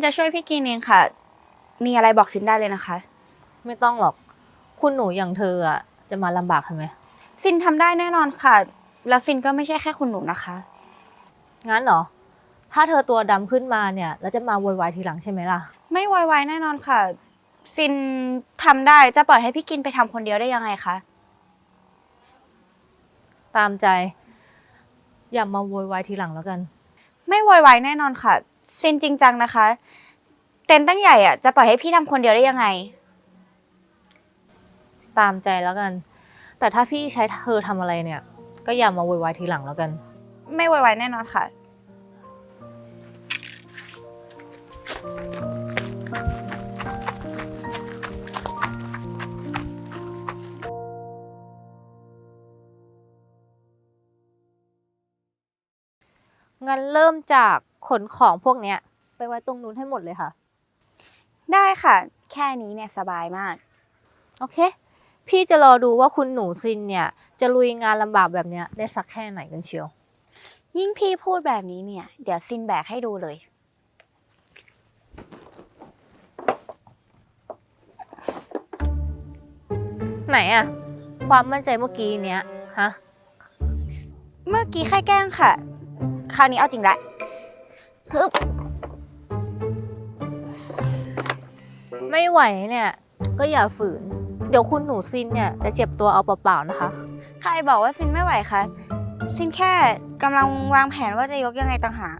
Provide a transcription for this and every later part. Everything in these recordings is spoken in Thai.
ซินจะช่วยพี่กินเองค่ะ มีอะไรบอกซินได้เลยนะคะ ไม่ต้องหรอก คุณหนูอย่างเธออะจะมาลำบากทำไม ซินทำได้แน่นอนค่ะ แล้วซินก็ไม่ใช่แค่คุณหนูนะคะ งั้นเหรอ ถ้าเธอตัวดำขึ้นมาเนี่ย แล้วจะมาโวยวายทีหลังใช่ไหมล่ะ ไม่ไวๆแน่นอนค่ะ ซินทำได้จะปล่อยให้พี่กินไปทำคนเดียวได้ยังไงคะตามใจ อย่ามาโวยวายทีหลังแล้วกัน ไม่ไวๆแน่นอนค่ะ ซินจริงจังนะคะ เต็นท์ตั้งใหญ่อะจะปล่อยให้พี่ทำคนเดียวได้ยังไง ตามใจแล้วกัน แต่ถ้าพี่ใช้เธอทำอะไรเนี่ย ก็อย่ามาโวยวายทีหลังแล้วกัน ไม่ไวๆแน่นอนค่ะ งั้นเริ่มจาก ขนของพวกเนี้ย ไปไว้ตรงนู้นให้หมดเลยค่ะ ได้ค่ะ แค่นี้เนี่ยสบายมาก โอเค พี่จะรอดูว่าคุณหนูซินเนี่ย จะลุยงานลำบากแบบเนี้ยได้สักแค่ไหนกันเชียว ยิ่งพี่พูดแบบนี้เนี่ย เดี๋ยวซินแบกให้ดูเลย ไหนอะความมั่นใจเมื่อกี้เนี้ยฮะ เมื่อกี้แค่แกล้งค่ะ คราวนี้เอาจริงละ ฮึบ ไม่ไหวเนี่ย ก็อย่าฝืน เดี๋ยวคุณหนูซินเนี่ยจะเจ็บตัวเอาเปล่าๆนะคะ ใครบอกว่าซินไม่ไหวคะ ซินแค่กำลังวางแผนว่าจะยกยังไงต่างหาก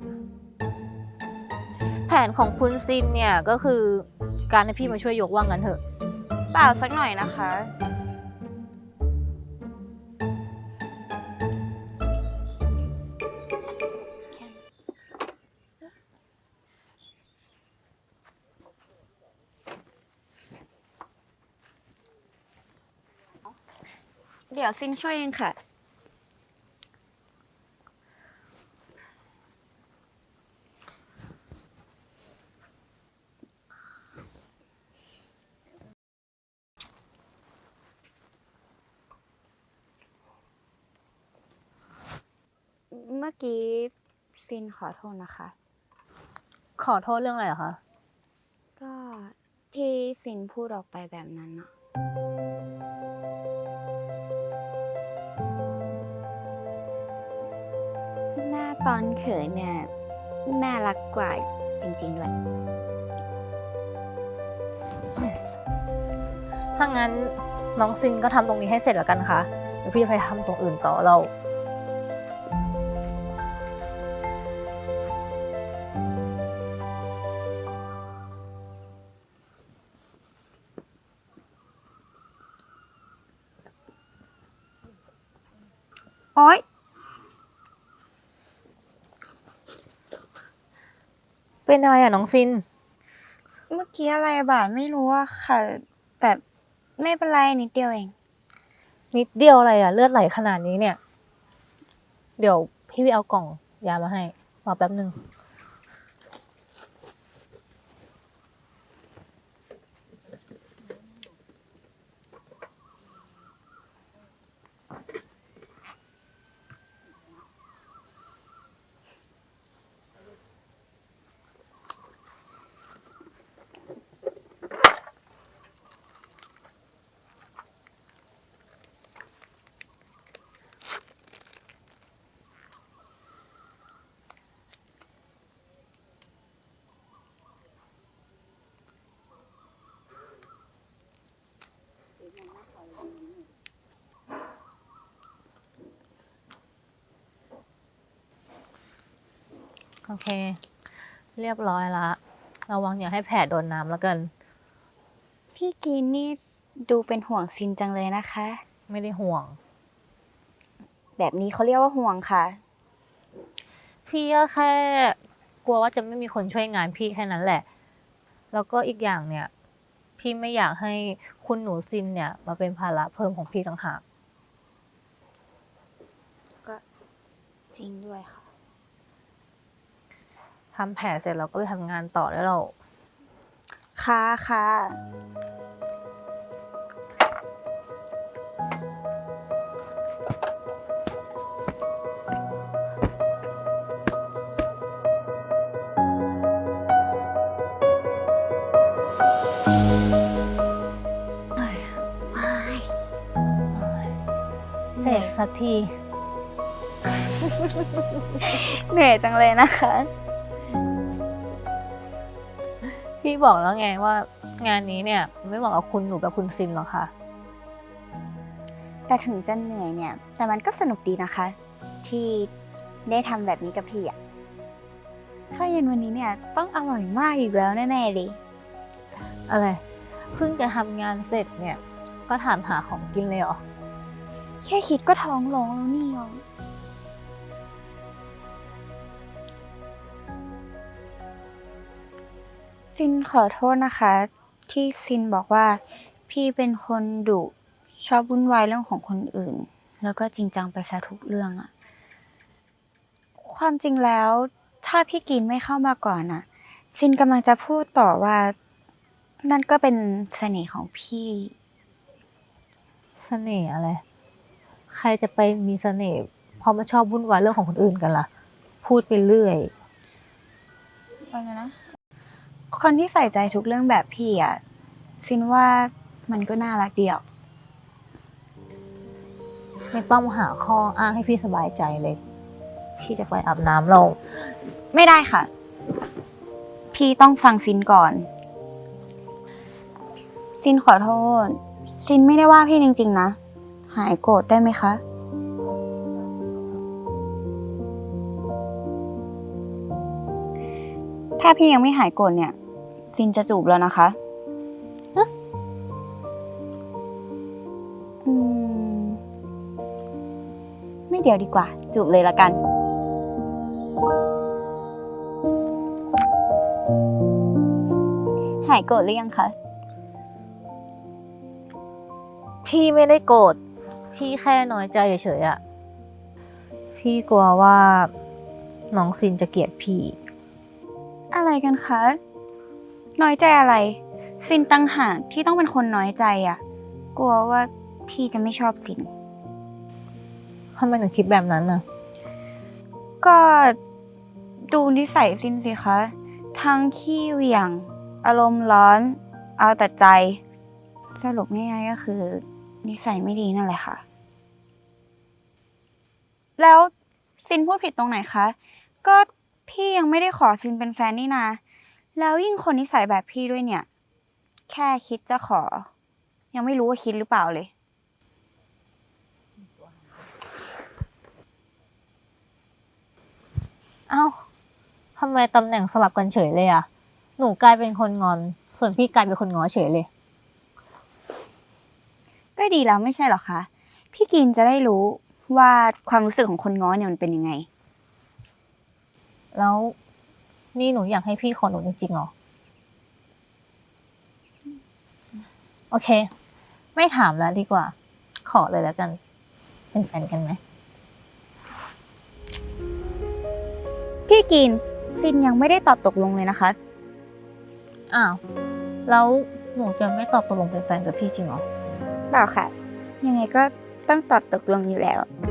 แผนของคุณซินเนี่ยก็คือการให้พี่มาช่วยยกว่างั้นเถอะ เปล่าสักหน่อยนะคะ ดี๋ยวซินช่วยเองค่ะ เมื่อกี้ซินขอโทษนะคะ ขอโทษเรื่องอะไรเหรอคะ ก็ที่ซินพูดออกไปแบบนั้นอะ ตอนเขินเนี่ยน่ารักกว่าจริงๆด้วย ถ้างั้นน้องซินก็ทำตรงนี้ให้เสร็จแล้วกันค่ะ เดี๋ยวพี่จะไปทำตรงอื่นต่อเรา โอ๊ย เป็นอะไรอะน้องซิน เมื่อกี้อะไรบาดไม่รู้อะค่ะ แต่ไม่เป็นไรนิดเดียวเอง นิดเดียวอะไรอะเลือดไหลขนาดนี้เนี่ย เดี๋ยวพี่ไปเอากล่องยามาให้รอแป๊บหนึ่ง โอเค เรียบร้อยละระวังอย่าให้แผลโดนน้ำแล้วกัน พี่กินนี่ดูเป็นห่วงซินจังเลยนะคะ ไม่ได้ห่วง แบบนี้เขาเรียกว่าห่วงค่ะ พี่ก็แค่ กลัวว่าจะไม่มีคนช่วยงานพี่แค่นั้นแหละ แล้วก็อีกอย่างเนี่ย พี่ไม่อยากให้คุณหนูซินเนี่ย มาเป็นภาระเพิ่มของพี่ต่างหาก ก็จริงด้วยค่ะ ทำแผลเสร็จเราก็ไปทำงานต่อแล้วเราค่ะค่ะเสร็จสักที เหนื่อยจังเลยนะคะ พี่บอกแล้วไงว่างานนี้เนี่ยไม่เหมาะกับคุณหนูกับคุณซินหรอกค่ะ แต่ถึงจะเหนื่อยเนี่ย แต่มันก็สนุกดีนะคะ ที่ได้ทำแบบนี้กับพี่อะข้าวเย็นวันนี้เนี่ยต้องอร่อยมากอีกแล้วแน่ๆเลยอะไรเพิ่งจะทำงานเสร็จเนี่ย ก็ถามหาของกินเลยเหรอ แค่คิดก็ท้องร้องแล้วนี่ยอง ซินขอโทษนะคะ ที่ซินบอกว่า พี่เป็นคนดุชอบวุ่นวายเรื่องของคนอื่น แล้วก็จริงจังไปซะทุกเรื่องอะความจริงแล้วถ้าพี่กินไม่เข้ามาก่อนอะซินกำลังจะพูดต่อว่า นั่นก็เป็นเสน่ห์ของพี่เสน่ห์อะไร ใครจะไปมีเสน่ห์เพราะมาชอบวุ่นวายเรื่องของคนอื่นกันล่ะ พูดไปเรื่อยว่าไงนะ คนที่ใส่ใจทุกเรื่องแบบพี่อะซินว่ามันก็น่ารักเดียว ไม่ต้องหาข้ออ้างให้พี่สบายใจเลย พี่จะไปอาบน้ำเราไม่ได้ค่ะ พี่ต้องฟังซินก่อน ซินขอโทษ ซินไม่ได้ว่าพี่จริง ๆ นะ หายโกรธได้ไหมคะ ถ้าพี่ยังไม่หายโกรธเนี่ย ซินจะจูบแล้วนะคะฮะอืมไม่เดี๋ยวดีกว่า จูบเลยละกัน หายโกรธหรือยังคะ พี่ไม่ได้โกรธพี่แค่น้อยใจเฉยๆอะพี่กลัวว่าน้องซินจะเกลียดพี่ อะไรกันคะ น้อยใจอะไร ซินตั้งหากที่ต้องเป็นคนน้อยใจอะกลัวว่าพี่จะไม่ชอบซิน ทำไมถึงคิดแบบนั้นน่ะ ก็ดูนิสัยซินสิคะ ทั้งขี้เหวี่ยง อารมณ์ร้อน เอาแต่ใจ สรุปง่ายๆก็คือ นิสัยไม่ดีนั่นแหละค่ะ แล้วซินพูดผิดตรงไหนคะ ก็พี่ยังไม่ได้ขอซินเป็นแฟนนี่นา แล้วยิ่งคนนิสัยแบบพี่ด้วยเนี่ย แค่คิดจะขอ ยังไม่รู้ว่าคิดหรือเปล่าเลย เอ้าทำไมตำแหน่งสลับกันเฉยเลยอะหนูกลายเป็นคนงอน ส่วนพี่กลายเป็นคนง้อเฉยเลย ก็ดีแล้วไม่ใช่เหรอคะ พี่กินจะได้รู้ว่าความรู้สึกของคนง้อเนี่ยมันเป็นยังไง แล้ว นี่หนูอยากให้พี่ขอหนูจริงๆเหรอ โอเค ไม่ถามแล้วดีกว่า ขอเลยแล้วกัน เป็นแฟนกันไหม พี่กินซินยังไม่ได้ตอบตกลงเลยนะคะ อ้าว แล้วหนูจะไม่ตอบตกลงเป็นแฟนกับพี่จริงเหรอ เปล่าค่ะ ยังไงก็ต้องตอบตกลงอยู่แล้วอ